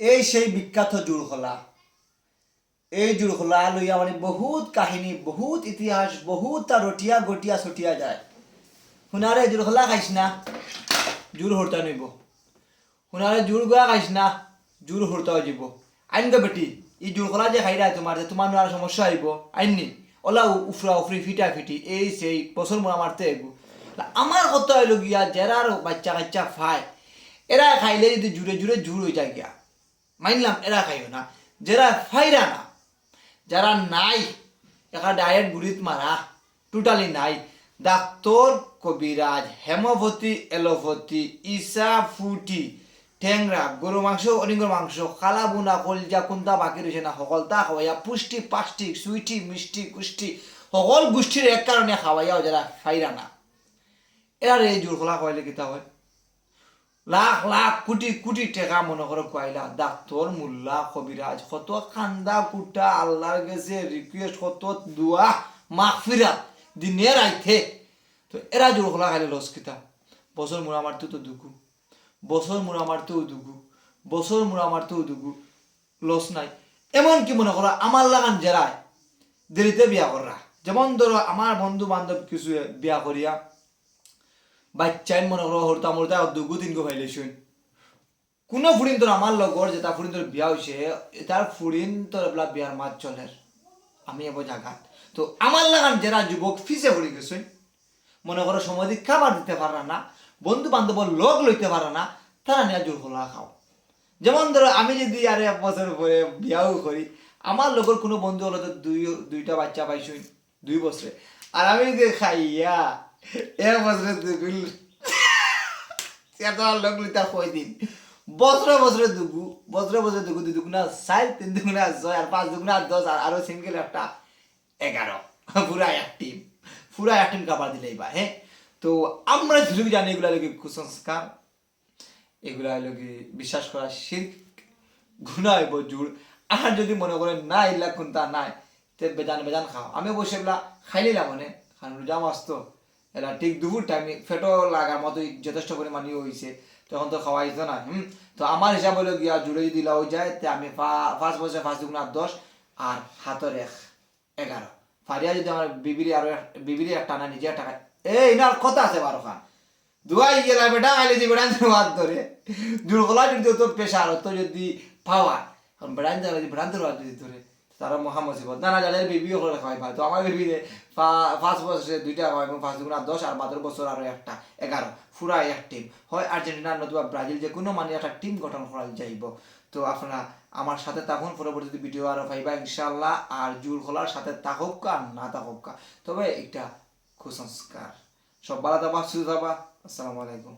এই সেই বিখ্যাত জুড়খোলা। এই জুড়খোলা লইয়া মানে বহুত কাহিনী, বহুত ইতিহাস, বহুত তার রটিয়া গটিয়া ছটিয়া যায়। শুনারে জুড়খোলা খাইছ না? জোর হরতা নইব শুনারে জোর গোয়া খাইছ না? জোর হরতাও যাব আইন গো বেটি এই জোরখোলা যে খাইরা তোমার যে তোমার আর সমস্যা আইব আইননি ওলা উফরা উফরি ফিটা ফিটি, এই সেই বছর মোড়া মারতে আইব আমার কত আইল গিয়া জেরার বাচ্চা কাচ্চা ফায় এরা খাইলে যদি জুড়ে জুড়ে জুড় হয়ে যায় গিয়া। মানলাম এরা খাইও না। যারা ফাইরা না, যারা নাই একা ডায়েট গুড়িত মারা টোটালি নাই। ডাক্তর, কবিরাজ, হেমোপতি, এলোপতি ইসা ফুটি ঠেংরা গরু মাংস অনিঙ্গর মাংস কালা বুনা, কলজা কুন্দা বাকি রয়েছে না, সকল তা খাওয়াইয়া পুষ্টি পাষ্টিক সুইটি, মিষ্টি, কুষ্টি, সকল গোষ্ঠীর এক কারণে খাওয়াইয়াও যারা ফাইরা না। এরা এই জোর খোলা খাওয়াইলে কিতা হয়? লাখ লাখ কোটি কোটি টাকা মনে করো কয়লা ডাক্তর মোল্লা কবিরাজ কত খান্দা কুটা আল্লাহর গেছে রিকোয়েস্ট কত দোয়া মাহফিরা দিনে রাইতে তো এরা জোর খোলা খাইলে লস কিতা। বছর মুড়া মারতো তো দুগু বছর মুড়া মারতেও দুগু বছর মুড়া মারতেও দুগু লস নাই। এমন কি মনে করো আমার লাগান জেরায় দেরিতে বিয়া করা যেমন ধরো আমার বন্ধু বান্ধব কিছু বিয়া করিয়া বাচ্চাই মনে করো হরতা মরতা দুগু তিনগু ভাইলে শুন। কোনো ফুরিন তোর আমার লগর যেটা ফুরিন তোর বিয়া হয়েছে তার ফুরিন তোর এবলা বিয়ার মাছ চলের। আমি এব জাগাত। তো আমার লাগান যারা যুবক ফিসে পড়ে গেছেন মনে করো সময় দিয়ে খাবার দিতে পারে না বন্ধু বান্ধব লোক লইতে পারে না, তারা নিয়ে জোর খোলা খাও। যেমন ধরো আমি যদি আর এক বছর পরে বিয়াও করি, আমার লোকের কোনো বন্ধু হলো তো দুই, দুইটা বাচ্চা পাইছুন দুই বছরে। আর আমি যদি খাইয়া এক বছরে দুগুল তোমার লোক লিতা কয় দিন। দুগু বছরে বছরে দুগু দুই দুগুণা তিন দুগুণা ছয়, আর পাঁচ দুগুণা দশ, আর আরও সিঙ্গেল একটা এগারো। পুরা এক টিম পুরা এক টিম হ্যাঁ? তো আমরা যদি জানি এগুলা লোকে কুসংস্কার। এগুলা লোকে বিশ্বাস করা শির্ক গুণা হইব জোর আর যদি মনে করেন, না ইল্লা কোনটা নাই, তে বেজান বেজান খাও। আমি বসে এগুলা খাই নিলাম মানে কারণ রোজা মাস তো এলা ঠিক দুপুর টাইমে ফেটো লাগার মতো যথেষ্ট পরিমাণই হয়েছে তখন তো খাওয়া না, হুম? তো আমার হিসাব হলো গিয়া জুড়ে যদি লাও যায়, তে আমি ফার্স্ট বছর ফার্স্ট দুগুণ আর দশ, আর হাতের এক, এগারো। ফারিয়া যদি আমার বিবিরি আরও এক- বিবিরি একটা না নিজে টাকা এই না কথা আছে বারো খান। দুয়াই গেলা বেটা, আইলে বেড়ান হাত ধরে। জুড়গলা যদি তো পেশার তো যদি পাওয়া বেড়ান যদি বেড়ান ধরে যদি ধরে। তারা মহামসিবত না না, যাদের বিবিও করে খাওয়াই তো আমার বিবিতে ফার্স্ট বছরে দুইটা হয় এবং ফার্স্ট দুগুণা দশ আর বাদের বছর আরও একটা, এগারো। ফুরা এক টিম হয় আর্জেন্টিনা, নতুবা ব্রাজিল, যে কোনো মানে একটা টিম গঠন করা যাইব। তো আপনারা আমার সাথে তখন পরবর্তী ভিডিও আরও পাইবা ইনশাল্লাহ আর জুল খোলার সাথে থাকুক আর না থাকুক। তবে এটা কুসংস্কার। সব ভালো থাকবা, সুস্থ থাকবা। আসসালামু আলাইকুম।